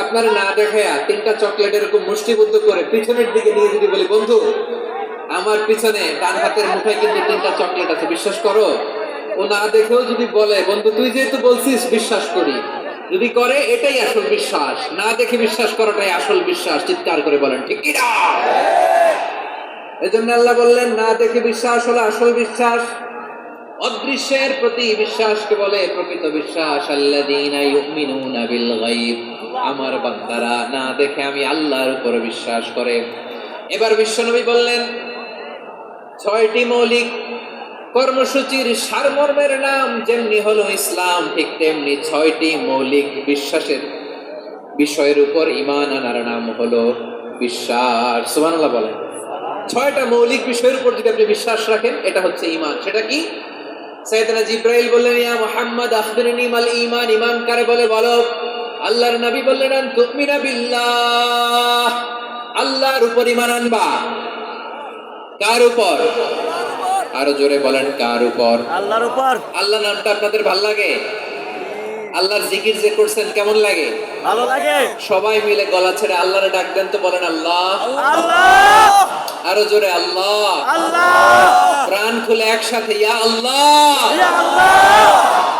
আপনার না দেখায়া তিনটা চকলেট এরকম মুষ্টিবদ্ধ করে পিছনের দিকে নিয়ে যদি বলি, বন্ধু, আমার পিছনে ডান হাতের মুঠায় কিন্তু তিনটা চকলেট আছে, বিশ্বাস করো? ও না দেখেও যদি বলে, বন্ধু, তুই যেহেতু বলছিস, বিশ্বাস করি। যদি করে, এটাই আসল বিশ্বাস। না দেখে বিশ্বাস করাটাই আসল বিশ্বাস, চিৎকার করে বলেন, ঠিক কিনা এজন্য আল্লাহ বললেন, না দেখে বিশ্বাস হলো আসল বিশ্বাস। অদৃশ্যের প্রতি বিশ্বাসকে বলে প্রকৃত বিশ্বাস বিল গায়ব। আমার বান্দারা, না দেখে আমি আল্লাহর উপর বিশ্বাস করে। এবার বিশ্বনবী বললেন, ছয়টি মৌলিক কর্মসূচির সারমর্মের নাম যেমনি হলো ইসলাম, ঠিক তেমনি ছয়টি মৌলিক বিশ্বাসের বিষয়ের উপর ইমান আনার নাম হলো বিশ্বাস। সুবহানাল্লাহ বলেন। ছয়টা মৌলিক বিষয়ের উপর যদি আপনি বিশ্বাস রাখেন, এটা হচ্ছে ইমান সেটা কি? সৈয়দনা জিব্রাইল বললেন, ইয়া মুহাম্মদ, আখবিরনি মাল ইমান ঈমান কারে বলে? বলো। আল্লাহর নবী বললেন তুমিনা বিল্লাহ। আল্লাহর উপর ঈমান আনবা। কার উপর? আরও জোরে বলেন কার উপর? আল্লাহর উপর। আল্লাহ নামটা আপনাদের ভালো লাগে? আল্লাহর জিকির যে করছেন কেমন লাগে? ভালো লাগে। সবাই মিলে গলা ছেড়ে আল্লাহরে ডাক দেন তো বলেন আল্লাহ। আল্লাহ। আরও জোরে আল্লাহ। আল্লাহ। প্রাণ খুলে একসাথে ইয়া আল্লাহ। ইয়া আল্লাহ।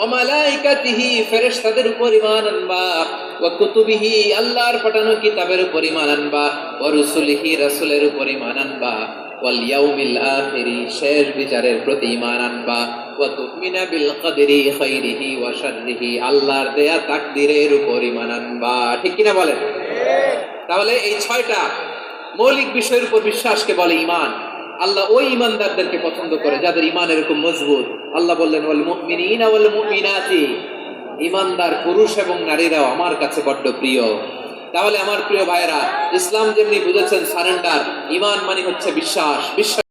ও মালাইকাতিহি ফেরেশতাদের উপর ইমান আনবা, ওয়া কুতুবিহি আল্লাহর পাঠানো কিতাবের উপর ইমান আনবা, ওয়া রুসুলিহি রাসূলের উপর ইমান আনবা, ওয়াল ইয়াউমিল আখিরি শেষ বিচারের প্রতি ইমান আনবা, ওয়া তুমিনা বিল কদরি খাইরিহি ওয়া শাররিহি আল্লাহর দেয়া তাকদীরের উপর ইমান আনবা। ঠিক কিনা বলেন? তাহলে এই ছয়টা মৌলিক বিষয়ের উপর বিশ্বাসকে বলে ইমান আল্লাহ ওই ইমানদারদেরকে পছন্দ করে, যাদের ইমান এরকম মজবুত। আল্লাহ বললেন ইমানদার, পুরুষ এবং নারীরাও আমার কাছে বড্ড প্রিয়। তাহলে আমার প্রিয় ভাইরা ইসলাম যেমনি বুঝেছেন সারেন্ডার, ইমান মানে হচ্ছে বিশ্বাস। বিশ্বাস